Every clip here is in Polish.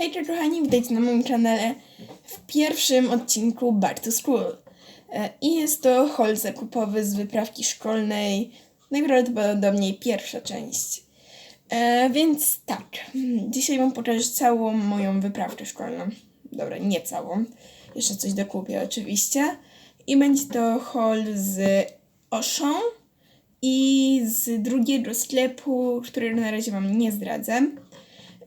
Hejcie kochani, witajcie na moim kanale w pierwszym odcinku Back to School. E, I jest to haul zakupowy z wyprawki szkolnej, najprawdopodobniej pierwsza część. E, więc tak, dzisiaj wam pokażę całą moją wyprawkę szkolną. Dobra, nie całą, jeszcze coś dokupię oczywiście. I będzie to haul z Oszą i z drugiego sklepu, którego na razie wam nie zdradzę.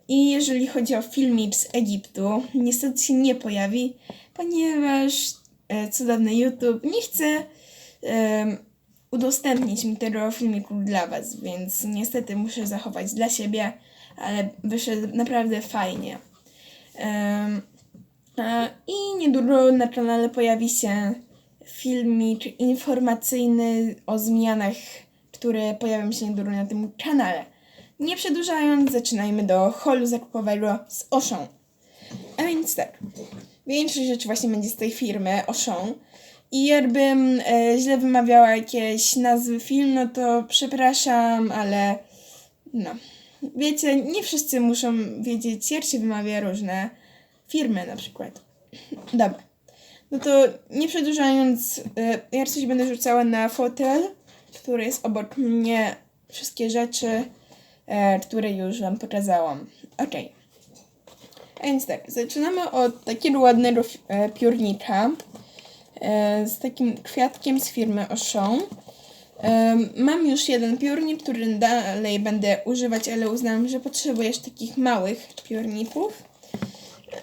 I jeżeli chodzi o filmik z Egiptu, niestety się nie pojawi, ponieważ e, cudowny YouTube nie chce em, udostępnić mi tego filmiku dla Was, więc niestety muszę zachować dla siebie, ale wyszedł naprawdę fajnie. Em, a, I niedługo na kanale pojawi się filmik informacyjny o zmianach, które pojawią się niedługo na tym kanale. Nie przedłużając, zaczynajmy do holu zakupowego z Oszą. A więc tak, większość rzeczy właśnie będzie z tej firmy Oszą. I jakbym e, źle wymawiała jakieś nazwy film, no to przepraszam, ale no. Wiecie, nie wszyscy muszą wiedzieć, jak się wymawia różne firmy na przykład. Dobra. No to nie przedłużając, e, ja coś będę rzucała na fotel, który jest obok mnie, wszystkie rzeczy, które już Wam pokazałam. Ok. A więc tak, zaczynamy od takiego ładnego e, piórnika e, z takim kwiatkiem z firmy Auchan. E, mam już jeden piórnik, który dalej będę używać, ale uznałam, że potrzebuję jeszcze takich małych piórników.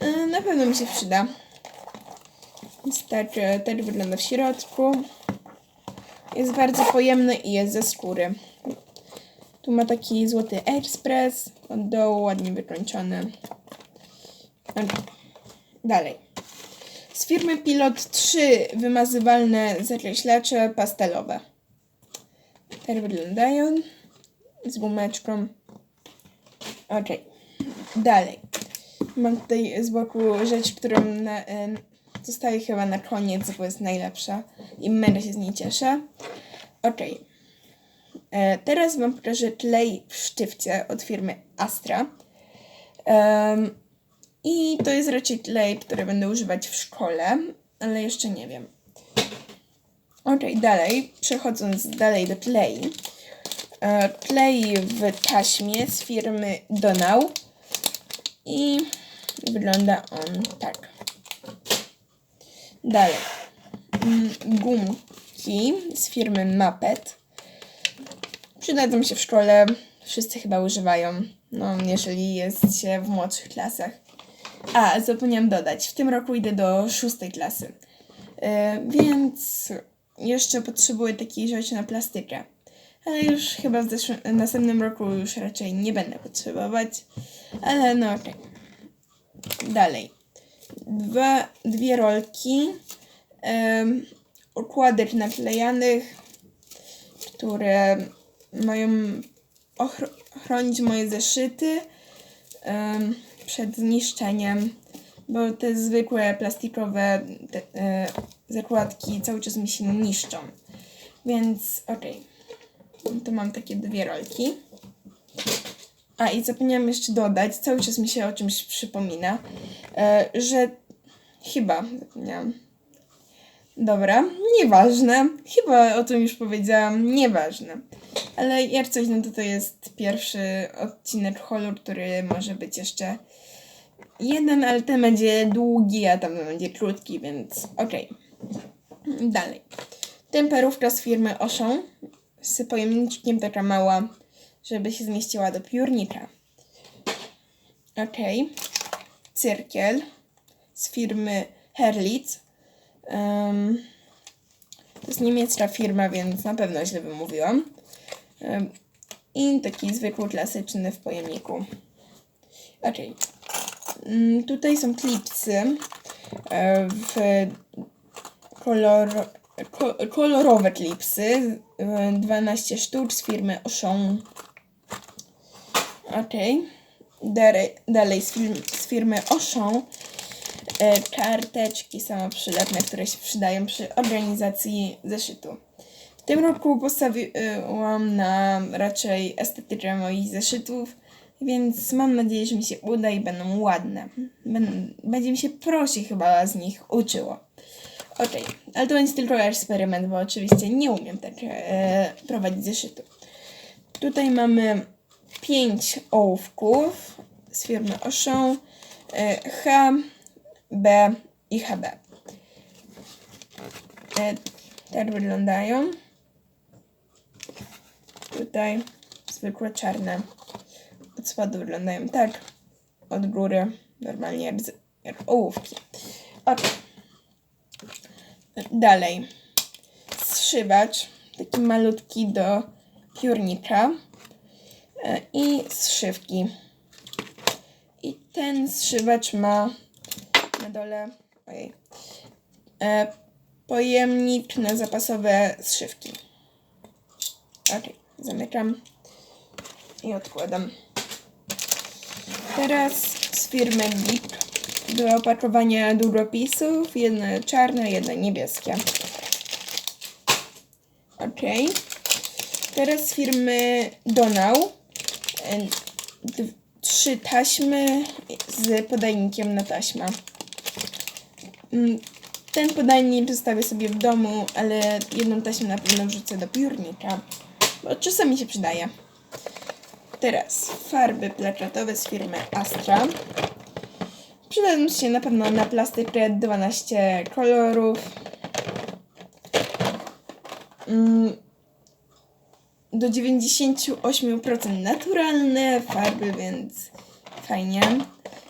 E, na pewno mi się przyda. Więc tak, e, tak wygląda w środku. Jest bardzo pojemny i jest ze skóry. Tu ma taki złoty ekspres, od dołu ładnie wykończony. Dalej. Z firmy Pilot 3 wymazywalne zakreślacze pastelowe. Tak wyglądają. Z gumeczką. Ok. Dalej. Mam tutaj z boku rzecz, którą na, e, zostawię chyba na koniec, bo jest najlepsza i mega się z niej cieszę. Okej. E, teraz Wam pokażę klej w sztywcie od firmy Astra. Em, I to jest raczej klej, który będę używać w szkole, ale jeszcze nie wiem. Ok, dalej, przechodząc dalej do klei. E, klej w taśmie z firmy Donau. I wygląda on tak. Dalej. Mm, Gumki z firmy Mapet. Przydadzą się w szkole. Wszyscy chyba używają. No, jeżeli jest się w młodszych klasach. A, zapomniałam dodać. W tym roku idę do szóstej klasy. E, więc jeszcze potrzebuję takiej rzeczy na plastykę. Ale już chyba w zeszłym, następnym roku już raczej nie będę potrzebować. Ale no okej. Dalej. Dwa, dwie rolki em, okładek naklejanych, które mają ochro- chronić moje zeszyty em, przed zniszczeniem, bo te zwykłe plastikowe te, e, zakładki cały czas mi się niszczą. Więc okej. Tu mam takie dwie rolki. A i zapomniałam jeszcze dodać, cały czas mi się o czymś przypomina, e, że chyba zapomniałam. Dobra, nieważne. Chyba o tym już powiedziałam, nieważne. Ale jak coś, no to to jest pierwszy odcinek holu, który może być jeszcze jeden, ale ten będzie długi, a tam będzie krótki, więc okej. Dalej. Temperówka z firmy Auchan z pojemniczkiem taka mała, żeby się zmieściła do piórnika. Okej. Cyrkiel z firmy Herlitz. Em, to jest niemiecka firma, więc na pewno źle wymówiłam. I taki zwykły, klasyczny w pojemniku. Okej. Mm, Tutaj są klipsy e, w kolor, ko, kolorowe klipsy. e, 12 sztuk z firmy Auchan. Okej. Dalej, dalej z, firm, z firmy Auchan e, karteczki samoprzylepne, które się przydają przy organizacji zeszytu. Tym roku postawiłam na raczej estetykę moich zeszytów, Więc mam nadzieję, że mi się uda i będą ładne. Bę- Będzie mi się prosi chyba z nich uczyło. Okej, ale to będzie tylko eksperyment, bo oczywiście nie umiem tak e, prowadzić zeszytu. Tutaj mamy pięć ołówków z firmy Auchan e, H, B i HB. E, tak wyglądają. Tutaj zwykłe czarne. Od spodu wyglądają tak. Od góry normalnie jak, z- jak ołówki. Ok. Dalej. Zszywacz. Taki malutki do piórnika. E, I zszywki. I ten zszywacz ma na dole ojej, e, pojemnik na zapasowe zszywki. Ok, zamykam i odkładam. Teraz z firmy Bip do opakowania długopisów. Jedno czarne, jedno niebieskie. Ok. Teraz z firmy Donau. Trzy taśmy z podajnikiem na taśmę. Mm, Ten podajnik zostawię sobie w domu, ale jedną taśmę na pewno wrzucę do piórnika, bo czasami się przydaje. Teraz farby plakatowe z firmy Astra. Przydadzą się na pewno na plastykę 12 kolorów. Mm, Do 98% naturalne farby, więc fajnie.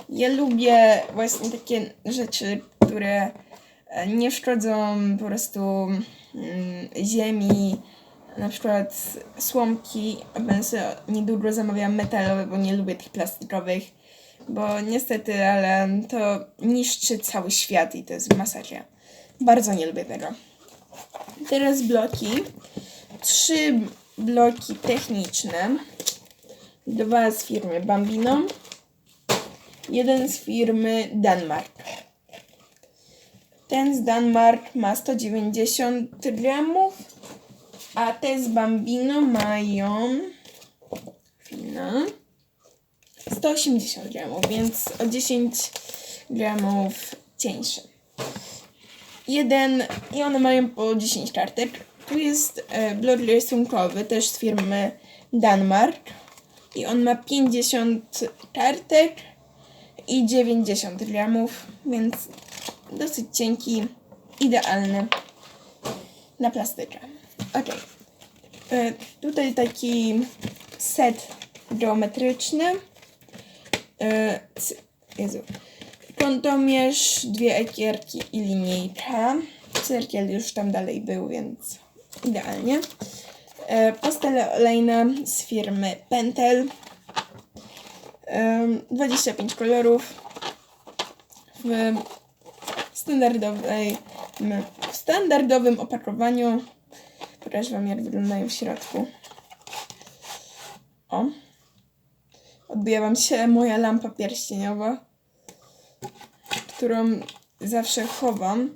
Ja lubię właśnie takie rzeczy, które e, nie szkodzą po prostu mm, ziemi, na przykład słomki, będę sobie niedługo zamawiam metalowe, bo nie lubię tych plastikowych, bo niestety, ale to niszczy cały świat i to jest masakra. Bardzo nie lubię tego. Teraz bloki. Trzy bloki techniczne. Dwa z firmy Bambino. Jeden z firmy Danmark. Ten z Danmark ma 190 gramów, a te z Bambino mają chwila, 180 gramów, więc o 10 gramów cieńsze. Jeden i one mają po 10 kartek. Tu jest e, blok rysunkowy, też z firmy Danmark. I on ma 50 kartek i 90 gramów, więc dosyć cienki, idealny na plastykę. Ok. E, tutaj taki set geometryczny. E, Jezu. Kątomierz, dwie ekierki i linijka. Cyrkiel już tam dalej był, więc idealnie. E, Pastele olejne z firmy Pentel. Em, 25 kolorów w standardowej, w standardowym opakowaniu. Pokażę Wam, jak wyglądają w środku. O. Odbija Wam się moja lampa pierścieniowa, którą zawsze chowam.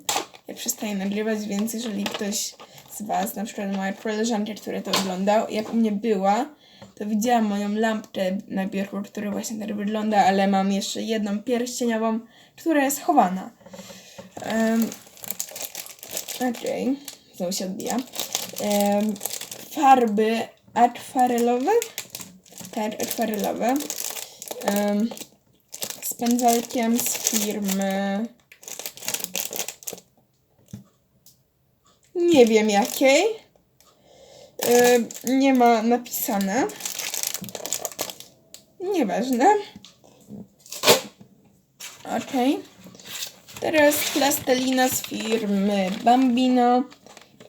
Ja przestaję nagrywać, więc jeżeli ktoś z Was, na przykład moja koleżanka, która to oglądał, jak u mnie była, to widziałam moją lampkę na biurku, która właśnie tak wygląda, ale mam jeszcze jedną pierścieniową, która jest chowana. Um, Okej, znowu się odbija. Farby akwarelowe. Tak, akwarelowe. Z pędzelkiem z firmy. Nie wiem jakiej. Nie ma napisane. Nieważne. Okej. Teraz plastelina z firmy Bambino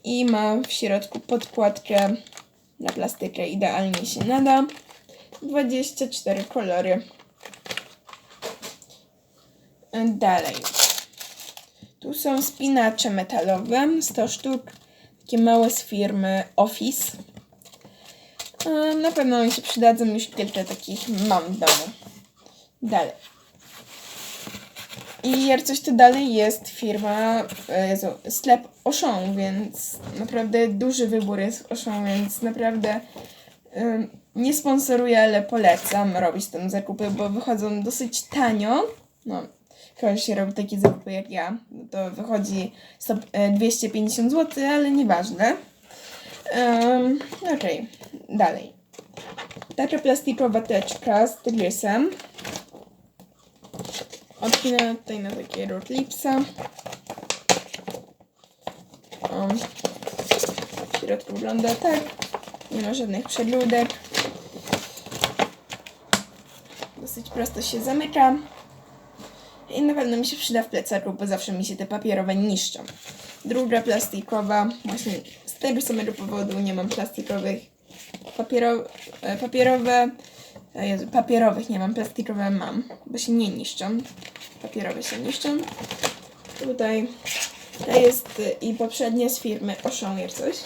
i ma w środku podkładkę na plastykę. Idealnie się nada. 24 kolory. Dalej. Tu są spinacze metalowe, 100 sztuk. Takie małe z firmy Office. Na pewno mi się przydadzą, już kilka takich mam w domu. Dalej. I jak coś tu dalej jest firma, e, Jezu, sklep Auchan, więc naprawdę duży wybór jest Auchan, więc naprawdę nie sponsoruję, ale polecam robić tam zakupy, bo wychodzą dosyć tanio. No, chyba się robi takie zakupy jak ja. No to wychodzi sto- e, 250 zł, ale nieważne. Um, Okej, dalej. Taka plastikowa teczka z tygrysem. Odpinamy tutaj na takiego klipsa. O. W środku wygląda tak. Nie ma żadnych przeludek. Dosyć prosto się zamyka. I na pewno mi się przyda w plecaku, bo zawsze mi się te papierowe niszczą. Druga plastikowa, właśnie z tego samego powodu nie mam plastikowych papiero, e, papierowe. Papierowych nie mam, plastikowe mam, bo się nie niszczą. Papierowe się niszczą. Tutaj to jest y, i poprzednie z firmy jak coś.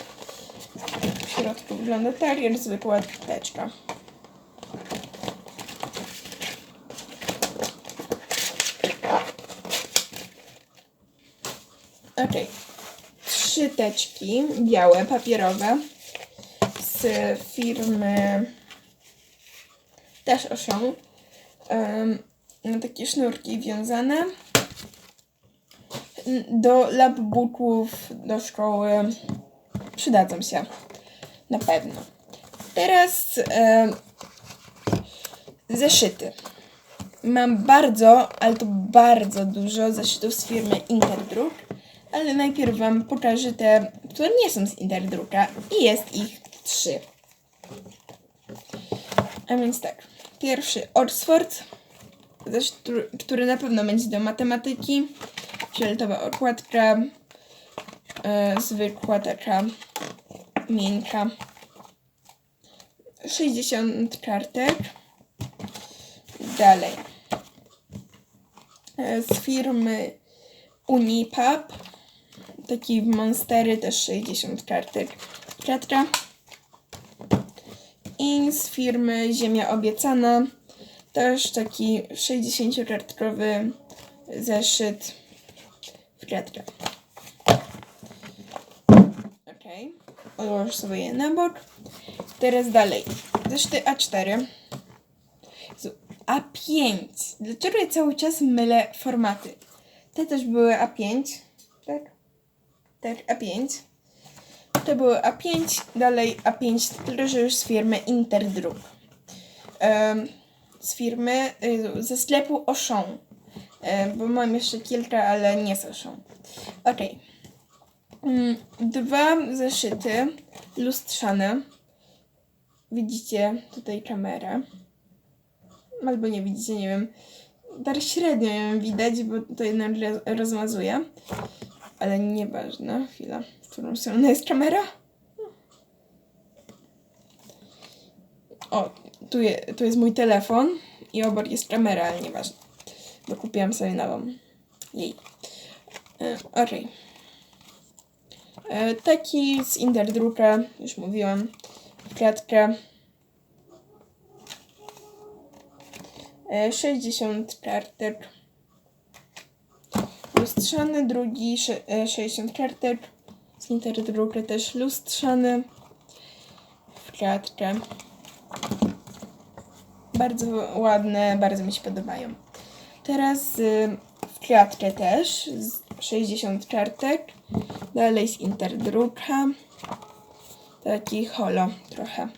W środku wygląda tak jak zwykła teczka. Okej. Trzy teczki białe, papierowe z firmy też Ocean. Um, takie sznurki wiązane do labbooków, do szkoły przydadzą się. Na pewno. Teraz zeszyty. Mam bardzo, ale to bardzo dużo zeszytów z firmy Interdruk, ale najpierw Wam pokażę te, które nie są z Interdruka i jest ich trzy. A więc tak, pierwszy Oxford, który- na pewno będzie do matematyki, fioletowa okładka, e, zwykła taka miękka, 60 kartek, dalej, e, z firmy Unipap, taki Monstery, też 60 kartek, kratka, i z firmy Ziemia Obiecana, też taki 60-kartkowy zeszyt w kratkę. Okej, odłożę sobie je na bok. Teraz dalej. Zeszyty A4. Jezu, A5. Dlaczego ja cały czas mylę formaty? Te też były A5, tak? Tak, A5. To były A5, dalej A5, tylko że już z firmy Interdruk. Em, z firmy, y, ze sklepu Auchan. Bo mam jeszcze kilka, ale nie z Auchan. Okej. Mm, Dwa zeszyty lustrzane. Widzicie tutaj kamerę. Albo nie widzicie, nie wiem. Tak średnio ją widać, bo to jednak roz- rozmazuje. Ale nieważne. Chwila. W którą stronę jest kamera? O, tu, je, tu jest mój telefon i obok jest kamera, ale nieważne. Bo kupiłam sobie nową. Jej. E, Okej. E, Taki z Interdruka, już mówiłam. Klatkę. E, 60 kartek. Lustrzany, drugi sze- e, 60 kartek. Z Interdruka też lustrzany. W klatkę. Bardzo ładne, bardzo mi się podobają. Teraz y, w klatkę też, z 60 kartek. Dalej z Interdruka. Taki holo trochę.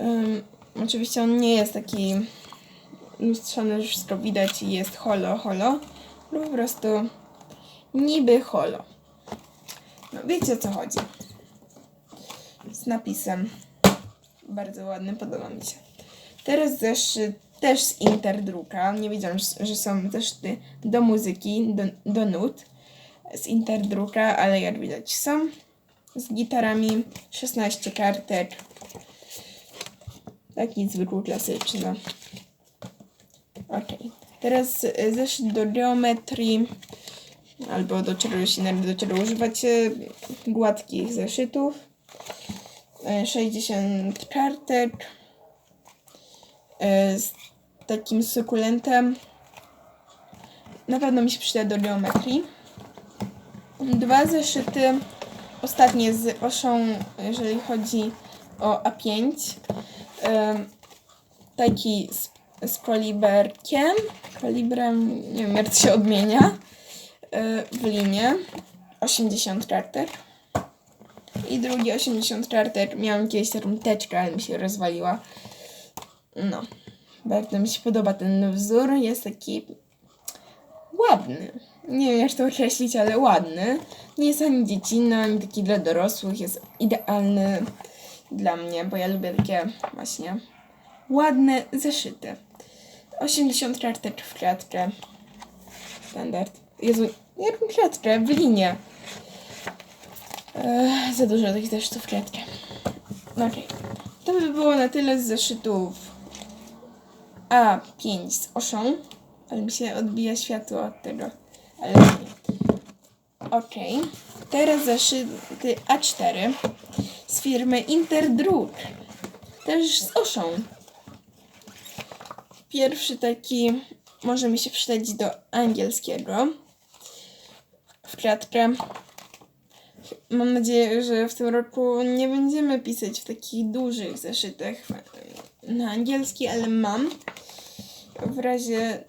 Ym, oczywiście on nie jest taki lustrzany, już wszystko widać i jest holo, holo. Po prostu niby holo. No wiecie o co chodzi. Z napisem. Bardzo ładny, podoba mi się. Teraz zeszyt też z Interdruka. Nie wiedziałam, że- są zeszyty do muzyki, do, do nut z Interdruka, ale jak widać są. Z gitarami 16 kartek. Taki zwykły, klasyczny. Ok. Teraz y, zeszyt do geometrii albo do czegoś innego, do czego używacie gładkich zeszytów. E, 60 kartek e, z takim sukulentem. Na pewno mi się przyda do geometrii. Dwa zeszyty, ostatnie z Oszą, jeżeli chodzi o A5. em, taki z, z koliberkiem, kalibrem, nie wiem jak się odmienia, e, w linie 80 kartek. I drugi 80 kartek, miałam kiedyś taką teczkę, ale mi się rozwaliła. No, bardzo mi się podoba ten wzór, jest taki ładny. Nie wiem jak to określić, ale ładny. Nie jest ani dziecinny, ani taki dla dorosłych. Jest idealny dla mnie, bo ja lubię takie właśnie ładne zeszyty. 80 kartek w klatkę. Standard. Jezu, jaką klatkę? W linie. Ech, za dużo tych zeszytów w klatkę. Okej. To by było na tyle z zeszytów A5 z oszą. Ale mi się odbija światło od tego. Ale. Okej. Teraz zeszyty A4 z firmy Interdruk. Też z oszą. Pierwszy taki może mi się przydać do angielskiego. W klatkę. Mam nadzieję, że w tym roku nie będziemy pisać w takich dużych zeszytach na angielski, ale mam. W razie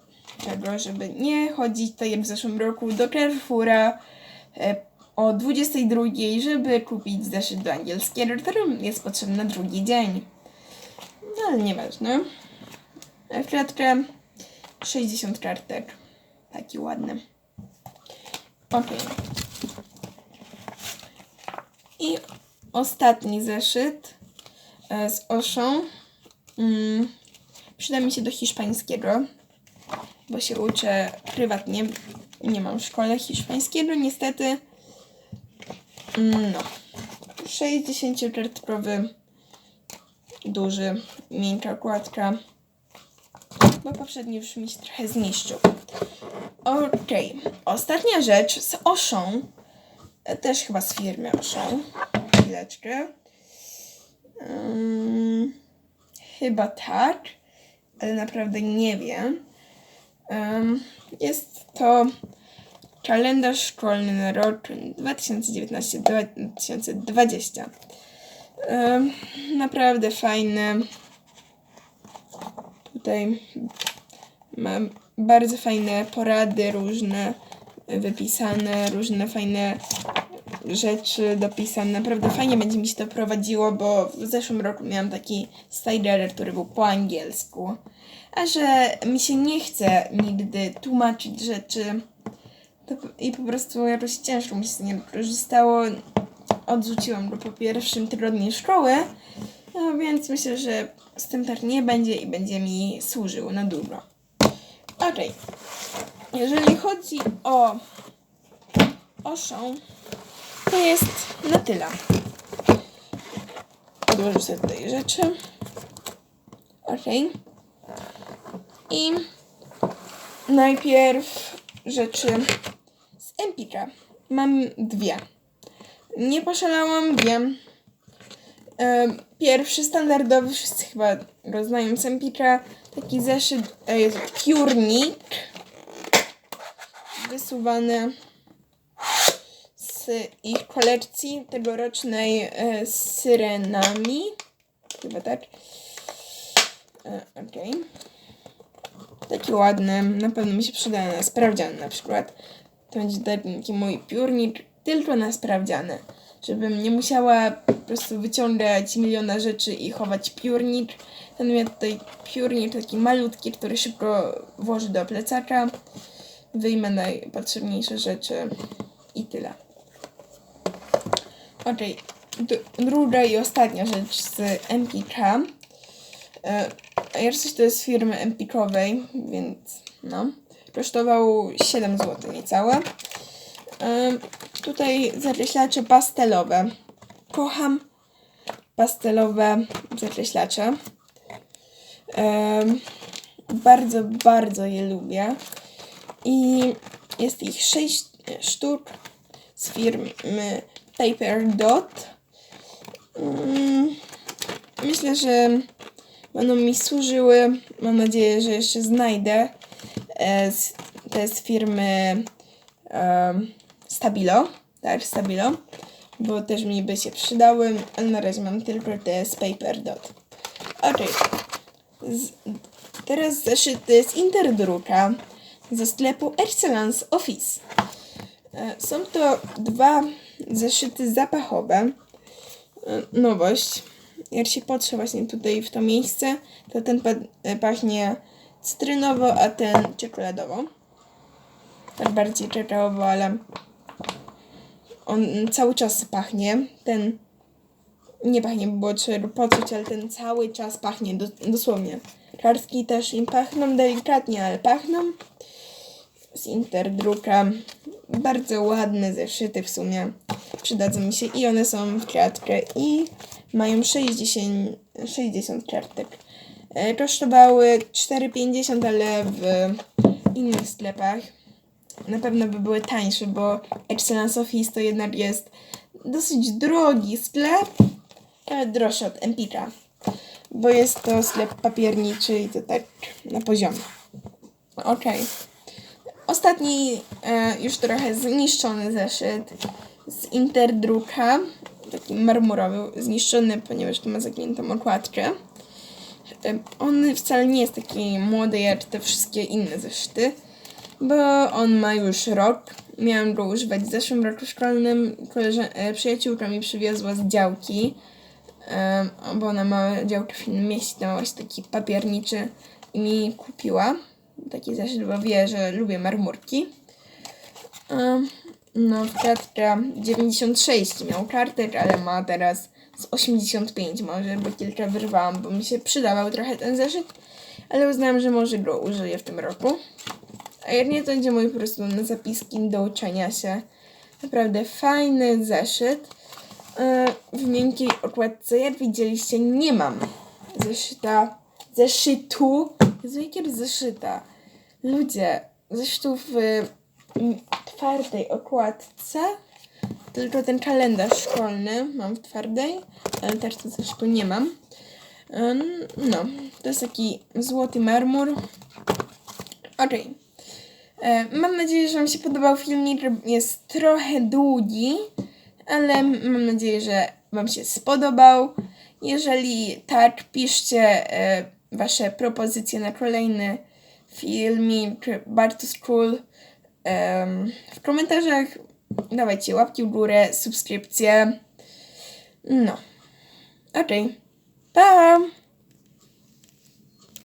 tego, żeby nie chodzić tak jak w zeszłym roku do Carrefoura e, o 22, żeby kupić zeszyt do angielskiego, który jest potrzebny na drugi dzień. No ale nieważne. W klatkę 60 kartek. Taki ładny. Okej. I ostatni zeszyt e, z Oszą. Mm, przyda mi się do hiszpańskiego, bo się uczę prywatnie. Nie mam w szkole hiszpańskiego, niestety. Mm, No. 60-kartkowy, duży, miękka okładka, bo poprzedni już mi się trochę zniszczył. Okej, ostatnia rzecz z Oszą, e, też chyba z firmy Oszą. Chwileczkę. Ym, chyba tak, ale naprawdę nie wiem. Ym, jest to kalendarz szkolny na rok 2019-2020. Ym, naprawdę fajny. Tutaj mam bardzo fajne porady różne wypisane, różne fajne rzeczy dopisane. Naprawdę fajnie będzie mi się to prowadziło, bo w zeszłym roku miałam taki slider, który był po angielsku. A że mi się nie chce nigdy tłumaczyć rzeczy to, i po prostu jakoś ciężko mi się z niego korzystało, odrzuciłam go po pierwszym tygodniu szkoły, no więc myślę, że tak nie będzie i będzie mi służył na długo. Okej. Jeżeli chodzi o oszą, to jest na tyle. Odłożę sobie tutaj rzeczy. Okej. I najpierw rzeczy z Empika. Mam dwie. Nie poszalałam, wiem. Pierwszy standardowy, wszyscy chyba go znają z Empika, taki zeszyt e, jest piórnik wysuwany z ich kolekcji tegorocznej e, z syrenami. Chyba tak. E, Okej. Taki ładny, na pewno mi się przyda na sprawdzian na przykład. To będzie taki mój piórnik tylko na sprawdziany. Żebym nie musiała po prostu wyciągać miliona rzeczy i chować piórnik. Ten miał tutaj piórnik taki malutki, który szybko włoży do plecaka. Wyjmę najpotrzebniejsze rzeczy i tyle. D- druga i ostatnia rzecz z MPK. E, Airsoft to jest firmy Empikowej, więc no. Kosztował 7 zł niecałe. Tutaj zakreślacze pastelowe. Kocham pastelowe zakreślacze. Em, bardzo, bardzo je lubię. I jest ich 6 sztuk z firmy Paper Dot. Mm, Myślę, że będą mi służyły. Mam nadzieję, że jeszcze znajdę. E, z, te z firmy em, Stabilo. Tak, Stabilo. Bo też mi by się przydały, ale na razie mam tylko te z Paper Dot. Okej. Teraz zeszyty z Interdruka ze sklepu Excellence Office. E, Są to dwa zeszyty zapachowe. E, Nowość. Jak się patrzę właśnie tutaj w to miejsce, to ten e, pachnie cytrynowo, a ten czekoladowo. Tak bardziej czekoladowo, ale on cały czas pachnie. Ten nie pachnie, było trzeba poczuć, ale ten cały czas pachnie, dos- dosłownie. Kartki też im pachną delikatnie, ale pachną. Z Interdruka. Bardzo ładne zeszyty w sumie. Przydadzą mi się i one są w kratkę i mają 60, 60 kartek. Kosztowały 4,50, ale w innych sklepach na pewno by były tańsze, bo Excellence Office to jednak jest dosyć drogi sklep, ale droższy od Empika, bo jest to sklep papierniczy i to tak na poziomie. Okej. Ostatni, e, już trochę zniszczony zeszyt z Interdruka, taki marmurowy, zniszczony, ponieważ tu ma zagiętą okładkę. E, On wcale nie jest taki młody jak te wszystkie inne zeszyty, bo on ma już rok. Miałam go używać w zeszłym roku szkolnym. Koleżan- e, przyjaciółka mi przywiozła z działki, bo ona ma działkę w innym mieście, tam właśnie taki papierniczy i mi kupiła. Taki zeszyt, bo wie, że lubię marmurki. E, No, kartka 96 miał kartek, ale ma teraz z 85 może, bo kilka wyrwałam, bo mi się przydawał trochę ten zeszyt, ale uznałam, że może go użyję w tym roku. A jak nie, to będzie mój po prostu na zapiski do uczenia się. Naprawdę fajny zeszyt. E, W miękkiej okładce, jak widzieliście, nie mam zeszyta, zeszytu, Jezu, jakiego zeszyta? Ludzie, zeszytu w mm, twardej okładce, tylko ten kalendarz szkolny mam w twardej, ale też to zeszytu nie mam. Em, No, to jest taki złoty marmur. Okej. E, Mam nadzieję, że Wam się podobał filmik. Jest trochę długi, ale mam nadzieję, że Wam się spodobał. Jeżeli tak, piszcie e, Wasze propozycje na kolejny filmik School em, w komentarzach. Dawajcie łapki w górę, subskrypcje. No. Okej. Pa!